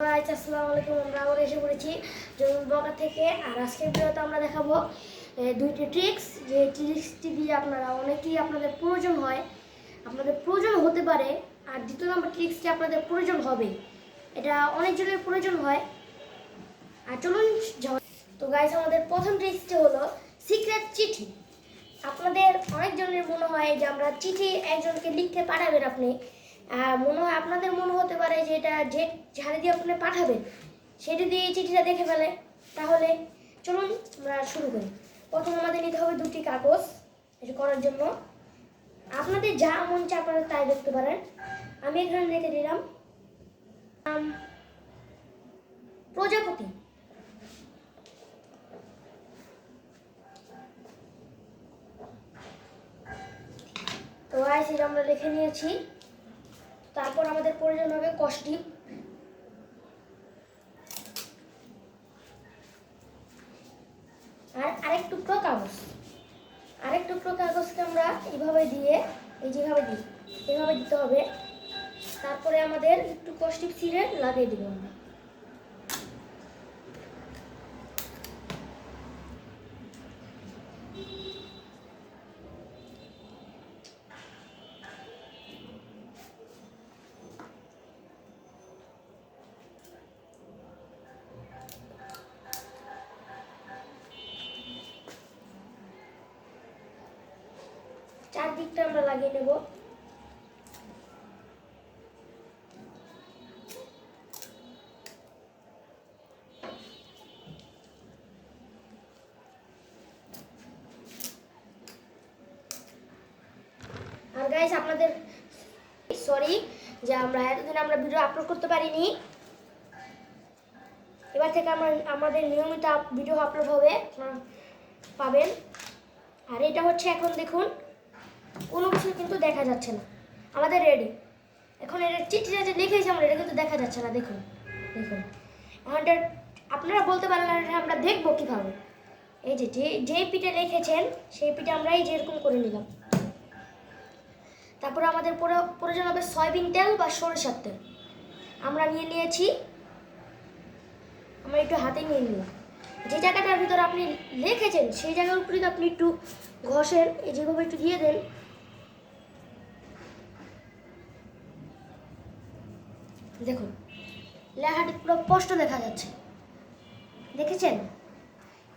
আমরা এসে থেকে। আর আমরা দেখাবো দুইটি যে দিয়ে আপনারা অনেকেই আপনাদের প্রয়োজন হয়, আপনাদের প্রয়োজন হতে পারে, আর দ্বিতীয় আপনাদের প্রয়োজন হবে। এটা প্রয়োজন হয়। আর চলুন তো গাইস আমাদের প্রথম ট্রিক্সটি হলো সিক্রেট চিঠি। আপনাদের অনেকজনের মনে হয় যে আমরা চিঠি একজনকে লিখতে পাঠাবেন আপনি। মনে হয় আপনাদের মনে হতে পারে যে এটা যে ঝাড়ি দিয়ে আপনি পাঠাবেন, সেটা দিয়ে এই চিঠিটা দেখে ফেলে। তাহলে চলুন, আমরা শুরু করি। প্রথম আমাদের নিতে হবে দুটি কাগজ এটা করার জন্য। আপনাদের যা মন চায় আপনারা তাই দেখতে পারেন। আমি এখানে রেখে দিলাম। প্রজাপতি। তো এটা আমরা লিখে নিয়েছি। তারপর আমাদের প্রয়োজন হবে কষ্টি আর আরেক টুকরো কাগজ। আরেক টুকরো কাগজকে আমরা এইভাবে দিয়ে, এই যেভাবে দিই, এভাবে দিতে হবে। তারপরে আমাদের একটু কষ্টিপ ছিঁড়ে লাগিয়ে দিব আমরা। চারদিকটা আমরা লাগিয়ে নেব। আপনাদের সরি যে আমরা এতদিন আমরা ভিডিও আপলোড করতে পারিনি। এবার থেকে আমরা, আমাদের নিয়মিত ভিডিও আপলোড হবে পাবেন। আর এটা হচ্ছে এখন দেখুন কোনো কিছু কিন্তু দেখা যাচ্ছে না। আমাদের রেডি এখন এটা চিঠিটা যে লিখেছি আমরা, এটা কিন্তু দেখা যাচ্ছে না, দেখুন দেখুন। এটা আপনারা বলতে পারেন না আমরা দেখব কীভাবে। এই যে যে, যেই পিঠে লিখেছেন, সেই পিঠে আমরা এই যে এরকম করে নিলাম। তারপরে আমাদের প্রো- প্রয়োজন হবে সয়াবিন তেল বা সরিষার তেল। আমরা নিয়ে নিয়েছি, আমরা একটু হাতে নিয়ে নিলাম। যে জায়গাটার ভিতরে আপনি লিখেছেন সেই জায়গার উপরে আপনি একটু এই যেভাবে একটু দিয়ে দেন। দেখুন লেখাটি পুরো স্পষ্ট দেখা যাচ্ছে। দেখেছেন?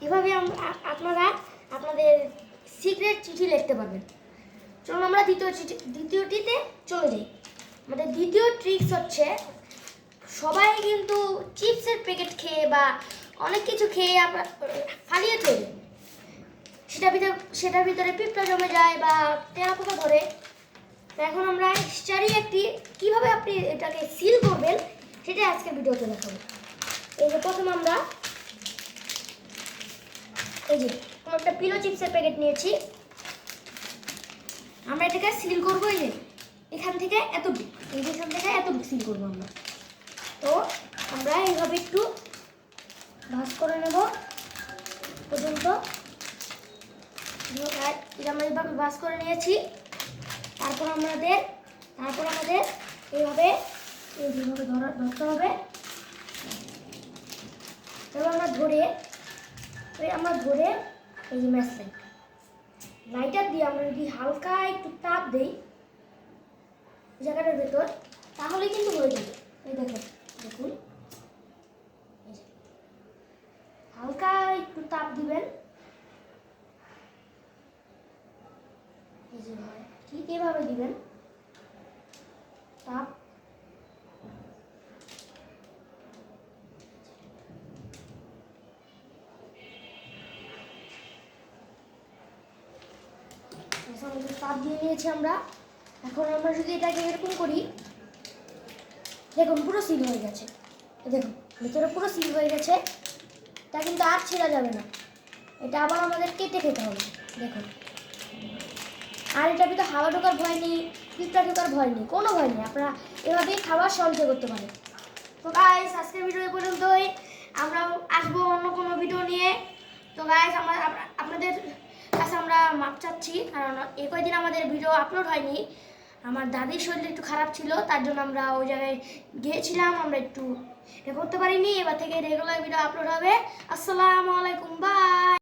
এভাবে আপনারা আপনাদের সিক্রেট চিঠি লিখতে পারবেন। চলুন আমরা দ্বিতীয় চিঠি, দ্বিতীয়টিতে চলে যাই। আমাদের দ্বিতীয় ট্রিক্স হচ্ছে, সবাই কিন্তু চিপসের প্যাকেট খেয়ে বা অনেক কিছু খেয়ে আমরা, ফালিয়ে ফেলে সেটা ভিতরে, সেটার ভিতরে পিঁপড়া জমে যায় বা তেলা পোকা ধরে। এখন আমরা স্টারি একটি, কীভাবে আপনি এটাকে সিল করবেন, সেটাই আজকের ভিডিওতে দেখাবো। এই যে প্রথম আমরা, এই যে একটা পিলো চিপসের প্যাকেট নিয়েছি। আমরা এটাকে সিল করব, এই যে, এখান থেকে এত, এই যে এখান থেকে এত সিল করব আমরা। তো আমরা এইভাবে একটু ভাঁজ করে নেব পর্যন্ত। এইভাবে ভাঁজ করে নিয়েছি, তারপর আমাদের তারপর আমাদের এইভাবে, এই যেভাবে ধরা, ধরতে হবে। তারপর আমরা ধরে আমরা ধরে এই যে ম্যাচ লাইট। লাইটার দিয়ে আমরা যদি হালকা একটু তাপ দিই জায়গাটার ভেতর, তাহলে কিন্তু হয়ে যাবে। এই দেখুন দেখুন এই যে। হালকা একটু তাপ দিবেন। ঠিক এভাবে দিবেন। তাপ। তাপ দিয়ে নিয়েছি আমরা। এখন আমরা যদি এটাকে এরকম করি। দেখুন, পুরো সিল হয়ে গেছে। দেখুন, ভিতরে পুরো সিল হয়ে গেছে। তা কিন্তু আর ছেঁড়া যাবে না। এটা আবার আমাদের কেটে খেতে হবে, দেখুন। আর এটা ভিতরে হাওয়া ঢোকার ভয় নেই, পিঁপড়া ঢোকার ভয় নেই, কোনো ভয় নেই, আপনারা এভাবেই খাবার সঞ্চয় করতে পারেন। তো গাইস আজকের ভিডিও পর্যন্তই। আমরা আসব অন্য কোনো ভিডিও নিয়ে। তো গাইস আমরা আপনাদের কাছে আমরা মাপ চাচ্ছি, কারণ এই কয়দিন আমাদের ভিডিও আপলোড হয়নি। আমার দাদির শরীর একটু খারাপ ছিল, তার জন্য আমরা ওই জায়গায় গিয়েছিলাম, আমরা একটু এটা করতে পারিনি এবার থেকে রেগুলার ভিডিও আপলোড হবে। আসসালামু আলাইকুম বাই